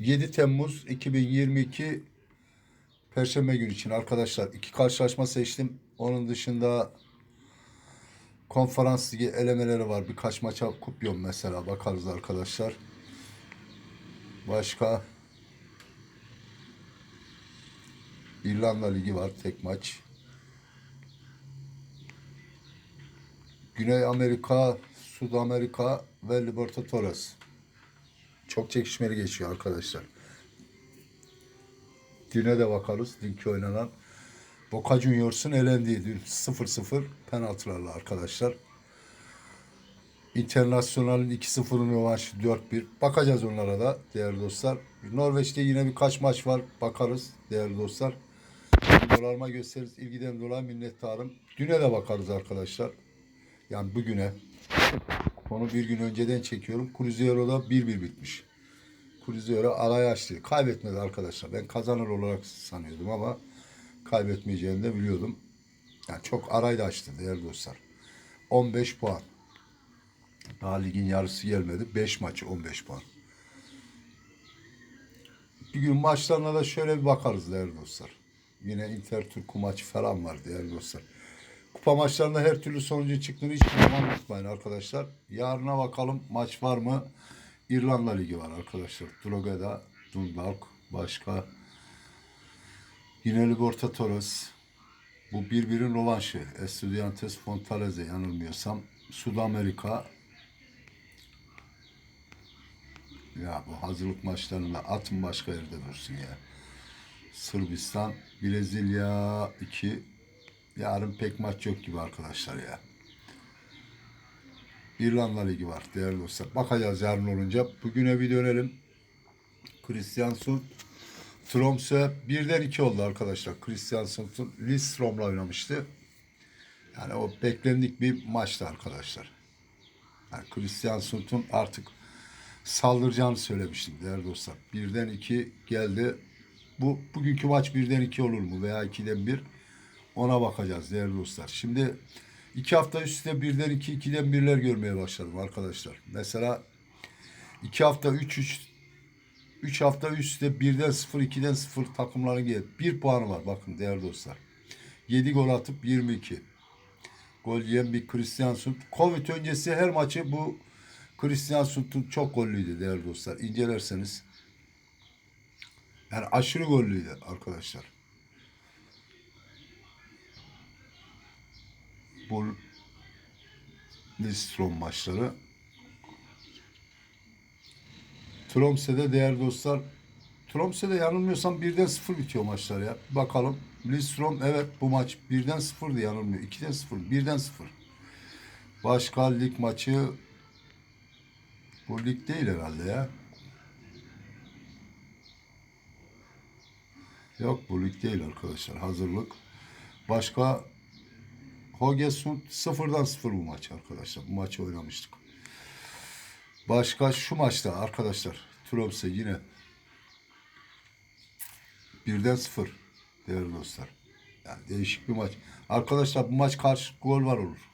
7 Temmuz 2022 Perşembe günü için arkadaşlar iki karşılaşma seçtim. Onun dışında konferans ligi elemeleri var. Birkaç maça kupluyorum mesela. Bakarız arkadaşlar. Başka İrlanda Ligi var tek maç. Güney Amerika, Sud Amerika ve Libertadores. Çok çekişmeli geçiyor arkadaşlar. Düne de bakarız. Dünkü oynanan Boca Juniors'un elendiği dün 0-0 penaltılarla arkadaşlar. Internasyonel'in 2-0'ın rövanşı 4-1. Bakacağız onlara da değerli dostlar. Norveç'te yine birkaç maç var. Bakarız değerli dostlar. Dolarma gösteririz. İlgiden dolayı minnettarım. Düne de bakarız arkadaşlar. Yani bugüne. Onu bir gün önceden çekiyorum. Cruzero'da 1-1 bitmiş. Cruzeiro arayı açtı. Kaybetmedi arkadaşlar. Ben kazanır olarak sanıyordum ama kaybetmeyeceğini de biliyordum. Yani çok arayı da açtı değerli dostlar. 15 puan. Daha ligin yarısı gelmedi. 5 maçı 15 puan. Bir gün maçlarına da şöyle bir bakarız değerli dostlar. Yine Inter Turku maçı falan var değerli dostlar. Kupa maçlarında her türlü sonucu çıktığını hiçbir zaman unutmayın arkadaşlar. Yarına bakalım maç var mı? İrlanda Ligi var arkadaşlar. Drogheda, Dundalk, başka yine Libertadores. Bu birbirinin rovanşı. Estudiantes Fortaleza yanılmıyorsam. Sud Amerika. Ya bu hazırlık maçlarında atın başka yerde dursun ya. Sırbistan, Brezilya 2. Yarın pek maç yok gibi arkadaşlar ya. İrlanda Ligi var değerli dostlar. Bakacağız yarın olunca. Bugüne bir dönelim. Christiansen Tromsø birden iki oldu arkadaşlar. Christiansen Lidstrom'la oynamıştı. Yani o beklendik bir maçtı arkadaşlar. Yani Christiansen'ın artık saldıracağını söylemiştim değerli dostlar. Birden iki geldi. Bu bugünkü maç birden iki olur mu veya ikiden bir ona bakacağız değerli dostlar. Şimdi iki hafta üstte birden iki, ikiden birler görmeye başladım arkadaşlar. Mesela iki hafta üç, üç, üç hafta üstte birden sıfır, ikiden sıfır takımların geldi. Bir puanı var bakın değerli dostlar. Yedi gol atıp 22. Gol yiyen bir Christian Sund. Covid öncesi her maçı bu Christian Sund'un çok gollüydü değerli dostlar. İncelerseniz. Yani aşırı gollüydü arkadaşlar. Bu Lidstrom maçları. Tromsø'de değerli dostlar Tromsø'de yanılmıyorsam birden sıfır bitiyor maçlar ya. Bakalım. Lidstrom evet bu maç birden sıfırdı yanılmıyor. 2'den sıfır. Birden sıfır. Başka lig maçı bu lig değil herhalde ya. Yok bu lig değil arkadaşlar. Hazırlık. Başka Hogesund sıfırdan sıfır bu maç arkadaşlar. Bu maçı oynamıştık. Başka şu maçta arkadaşlar. Tromsø yine birden sıfır değerli dostlar. Yani değişik bir maç. Arkadaşlar bu maç karşı gol var olur.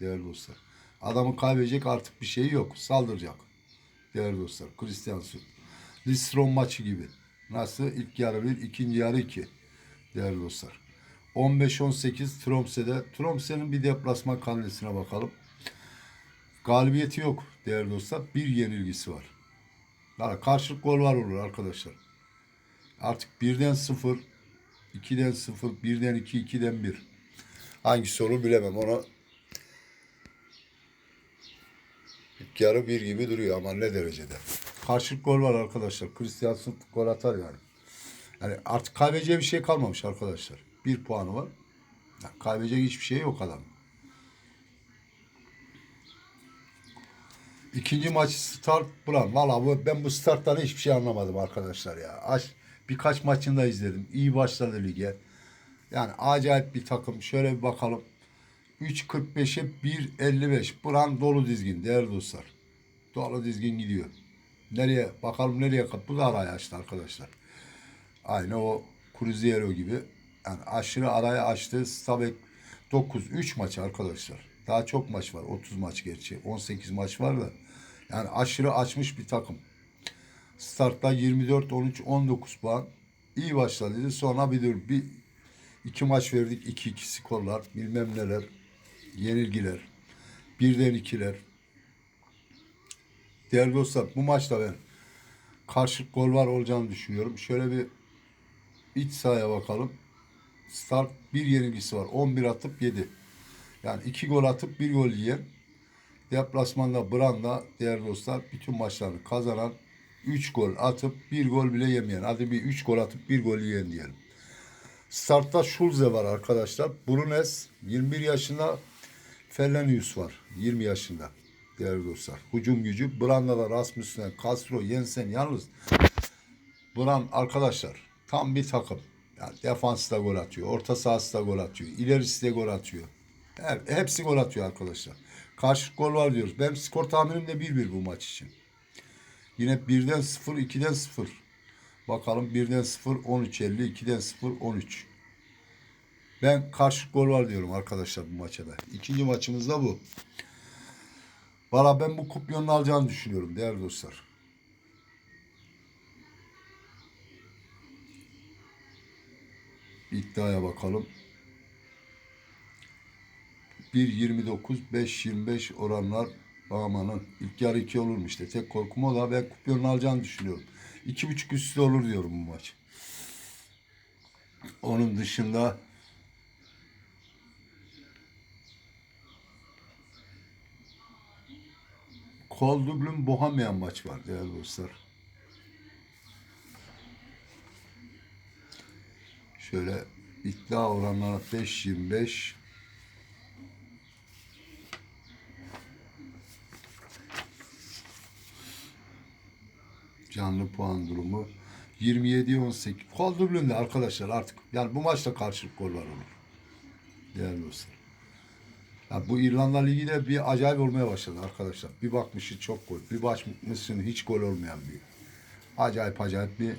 Değerli dostlar. Adamın kaybedecek artık bir şeyi yok. Saldıracak. Değerli dostlar. Christiansen. Listron maçı gibi. Nasıl? İlk yarı bir, ikinci yarı iki. Değerli dostlar. 15-18 Tromsø'de. Tromsø'nün bir deplasman karnesine bakalım. Galibiyeti yok değerli dostlar. Bir yenilgisi var. Yani karşılık gol var olur arkadaşlar. Artık birden sıfır, ikiden sıfır, birden iki, ikiden bir. Hangisi olur bilemem. Ona yarı bir gibi duruyor ama ne derecede. Karşılık gol var arkadaşlar. Christiansen gol atar yani. Yani artık kaybedeceği bir şey kalmamış arkadaşlar. Bir puanı var. Yani kaybedecek hiçbir şey yok adam. İkinci maç start bulan. Valla ben bu starttan hiçbir şey anlamadım arkadaşlar ya. Aç, birkaç maçını da izledim. İyi başladı lige. Yani acayip bir takım. Şöyle bir bakalım. 3.45'e 1.55. Buran dolu dizgin değerli dostlar. Dolu dizgin gidiyor. Nereye? Bakalım nereye? Bu da araya açtı arkadaşlar. Aynı o Cruzeiro gibi. Yani aşırı araya açtı. Stabek 9. 3 maç arkadaşlar. Daha çok maç var. 30 maç gerçi. 18 maç var da. Yani aşırı açmış bir takım. Startta 24, 13, 19 puan. İyi başladı. Sonra bir dur bir iki maç verdik. 2-2 skorlar. Bilmem neler. Yenilgiler. Birden ikiler. Değerli dostlar bu maçta ben karşılık gol var olacağını düşünüyorum. Şöyle bir iç sahaya bakalım. Start bir yenilgisi var. 11 atıp 7. Yani 2 gol atıp 1 gol yiyen. Deplasmanda Branda değerli dostlar bütün maçlarını kazanan 3 gol atıp 1 gol bile yemeyen. Hadi bir 3 gol atıp 1 gol yiyen diyelim. Startta Schulze var arkadaşlar. Brunes 21 yaşında. Fellenius var 20 yaşında. Değerli dostlar. Hücum gücü. Branda'da Rasmussen, Castro, Jensen yalnız Buran arkadaşlar tam bir takım. Yani defansı da gol atıyor. Orta sahası da gol atıyor. İlerisi de gol atıyor. Hep, hepsi gol atıyor arkadaşlar. Karşı gol var diyoruz. Benim skor tahminim de 1-1 bu maç için. Yine 1'den 0, 2'den 0. Bakalım 1'den 0, 13-50, 2'den 0, 13. Ben karşı gol var diyorum arkadaşlar bu maça da. İkinci maçımız da bu. Valla ben bu kupyonun alacağını düşünüyorum değerli dostlar. İddiaya bakalım. 1.29, 5.25 oranlar amanın ilk yarı 2 olur mu işte. Tek korkum o da ben kupyonun alacağını düşünüyorum. 2.5 üstü olur diyorum bu maç. Onun dışında Kol Dublin Bohemian maç var değerli dostlar. Şöyle iddia oranları 5.25 canlı puan durumu 27-18 Kol Dublin'de arkadaşlar artık yani bu maçta karşılık gol var olur. Değerli dostlar. Ya bu İrlanda Ligi de bir acayip olmaya başladı arkadaşlar. Bir bakmışsın çok gol. Bir bakmışsın hiç gol olmayan bir. Acayip acayip bir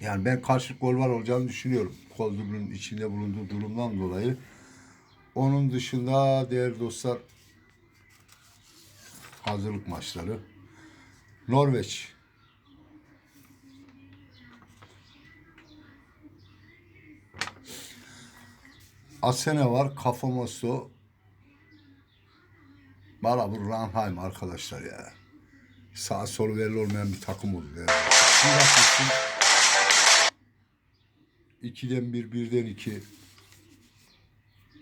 yani ben karşılık gol var olacağını düşünüyorum. Kol Dublin'in içinde bulunduğu durumdan dolayı. Onun dışında değerli dostlar hazırlık maçları. Norveç. Asene var, Kafamoso. Bana bu Ranheim arkadaşlar ya. Sağ sol belli olmayan bir takım oldu. Bakmışsın. İkiden bir, birden iki.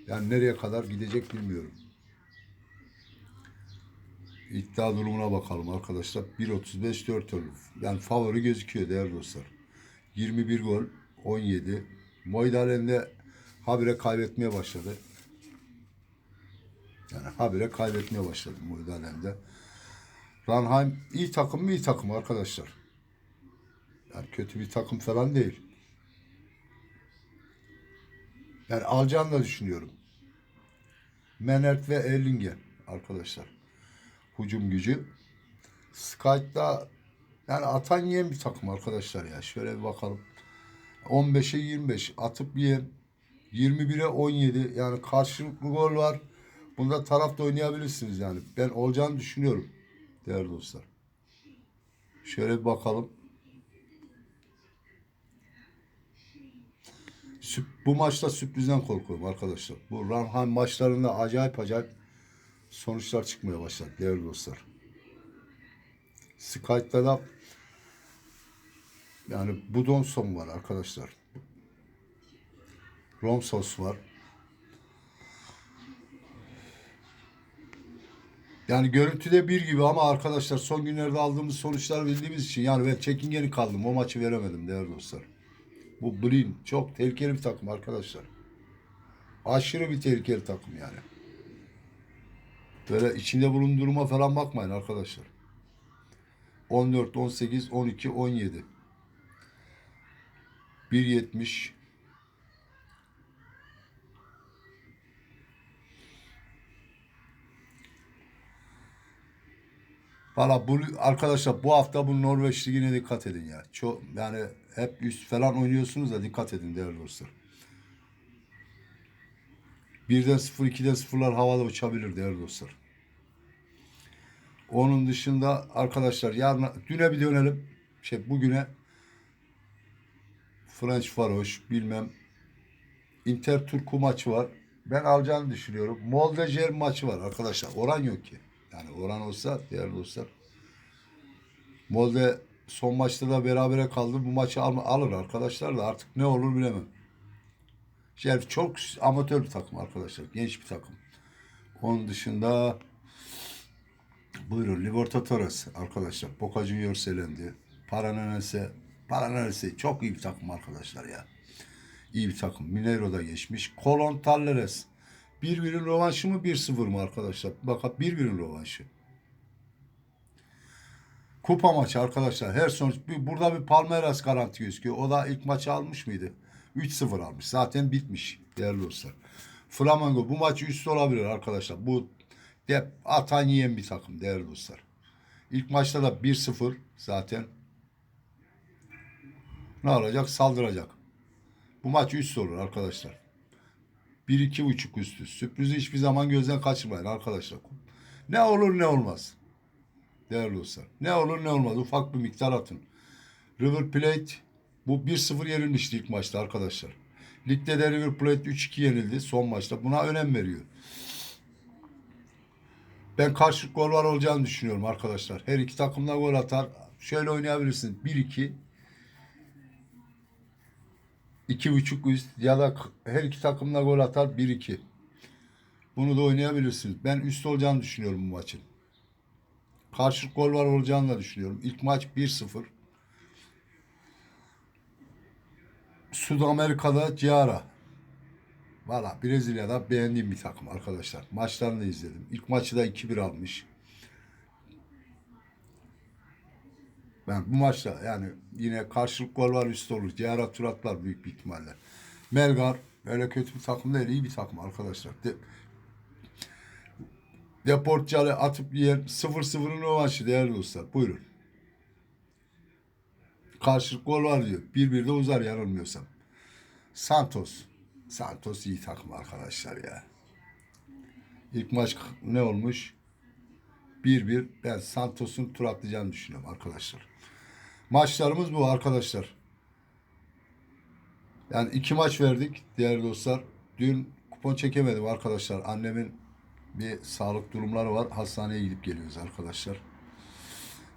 Yani nereye kadar gidecek bilmiyorum. İddia durumuna bakalım arkadaşlar. 1.35 4 olur. Yani favori gözüküyor değerli dostlar. 21 gol, 17. Moydalende habire kaybetmeye başladı. Yani habire kaybetmeye başladı Moydalende. Ranheim iyi takım mı iyi takım arkadaşlar. Yani kötü bir takım falan değil. Yani alacağını da düşünüyorum. Menert ve Erlingen arkadaşlar hücum gücü. Skype'da yani atan yiyen bir takım arkadaşlar ya. Şöyle bir bakalım. 15'e 25 atıp yiyen 21'e 17 yani karşılıklı gol var. Bunda tarafta oynayabilirsiniz yani. Ben olacağını düşünüyorum değerli dostlar. Şöyle bir bakalım. Bu maçta sürprizden korkuyorum arkadaşlar. Bu Ranheim maçlarında acayip acayip sonuçlar çıkmaya başladı değerli dostlar. Skype'da da yani Budonson var arkadaşlar. Romsos var. Yani görüntüde bir gibi ama arkadaşlar son günlerde aldığımız sonuçlar bildiğimiz için yani ben çekingeni kaldım. O maçı veremedim değerli dostlar. Bu Blin çok tehlikeli bir takım arkadaşlar. Aşırı bir tehlikeli takım yani. Böyle içinde bulunduğuma falan bakmayın arkadaşlar. 14, 18, 12, 17. 1.70 Valla bu arkadaşlar bu hafta bu Norveç ligine dikkat edin ya. Çok yani hep üst falan oynuyorsunuz da dikkat edin değerli dostlar. Birden sıfır, ikiden sıfırlar havada uçabilir değerli dostlar. Onun dışında arkadaşlar yarın düne bir dönelim. Şey bugüne French Faroş bilmem Inter Turku maçı var. Ben alacağını düşünüyorum. Molde Jer maçı var arkadaşlar. Oran yok ki. Yani oran olsa değerli dostlar. Molde son maçta da berabere kaldı. Bu maçı al- alır arkadaşlar da artık ne olur bilemem. Şerif çok amatör bir takım arkadaşlar. Genç bir takım. Onun dışında buyurun Libertadores arkadaşlar. Boca Juniors elendi. Paranense Paranense çok iyi bir takım arkadaşlar ya. İyi bir takım. Mineiro'da geçmiş. Colon Talleres. 1-1'in rövanşı mı 1-0 mı arkadaşlar? Bakın 1-1'in rövanşı. Kupa maçı arkadaşlar. Her sonuç burada bir Palmeiras garanti gözüküyor. O da ilk maçı almış mıydı? 3-0 almış. Zaten bitmiş değerli dostlar. Flamengo bu maçı üstü olabilir arkadaşlar. Bu dep atan yiyen bir takım değerli dostlar. İlk maçta da 1-0 zaten. Ne olacak? Saldıracak. Bu maç üst olur arkadaşlar. 1-2,5 üstü. Sürprizi hiçbir zaman gözden kaçırmayın arkadaşlar. Ne olur ne olmaz. Değerli dostlar. Ne olur ne olmaz. Ufak bir miktar atın. River Plate bu 1-0 yenilmişti ilk maçta arkadaşlar. Ligde de River Plate 3-2 yenildi son maçta. Buna önem veriyor. Ben karşı gol var olacağını düşünüyorum arkadaşlar. Her iki takım da gol atar. Şöyle oynayabilirsiniz. 1-2 2.5 üst ya da her iki takım da gol atar 1-2. Bunu da oynayabilirsiniz. Ben üst olacağını düşünüyorum bu maçın. Karşılık gol var olacağını da düşünüyorum. İlk maç 1-0. Sud Amerika'da Ciara. Valla Brezilya'da beğendiğim bir takım arkadaşlar. Maçlarını izledim. İlk maçı da 2-1 almış. Ben bu maçta yani yine karşılık gol var üst olur. Ciara Turatlar büyük bir ihtimalle. Melgar öyle kötü bir takım değil. iyi bir takım arkadaşlar. De, Deportcale atıp yiyen 0-0'ın rövanşı değerli dostlar. Buyurun. Karşılık gol var diyor. 1-1 de uzar yanılmıyorsam. Santos. Santos iyi takım arkadaşlar ya. İlk maç ne olmuş? 1-1. Ben Santos'un tur atlayacağını düşünüyorum arkadaşlar. Maçlarımız bu arkadaşlar. Yani iki maç verdik değerli dostlar. Dün kupon çekemedim arkadaşlar. Annemin bir sağlık durumları var. Hastaneye gidip geliyoruz arkadaşlar.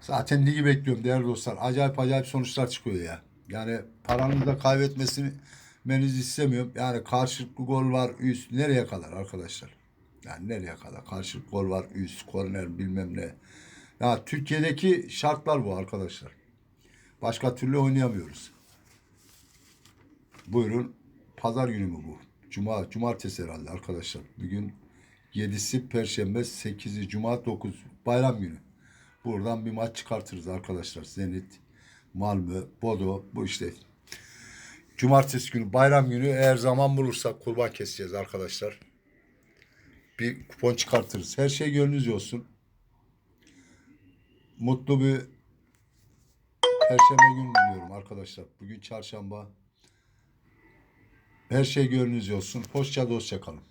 Zaten ligi bekliyorum değerli dostlar. Acayip acayip sonuçlar çıkıyor ya. Yani paranızı da kaybetmesini istemiyorum. Yani karşılıklı gol var üst. Nereye kadar arkadaşlar? Yani nereye kadar? Karşılıklı gol var üst. Korner bilmem ne. Ya Türkiye'deki şartlar bu arkadaşlar. Başka türlü oynayamıyoruz. Buyurun. Pazar günü mü bu? Cuma, cumartesi herhalde arkadaşlar. Bugün 7'si Perşembe, 8'i Cuma, 9 bayram günü. Buradan bir maç çıkartırız arkadaşlar. Zenit, Malmö, Bodo bu işte. Cumartesi günü, bayram günü eğer zaman bulursak kurban keseceğiz arkadaşlar. Bir kupon çıkartırız. Her şey gönlünüzce olsun. Mutlu bir Perşembe günü diliyorum arkadaşlar. Bugün çarşamba. Her şey gönlünüzce olsun. Hoşça dostça kalın.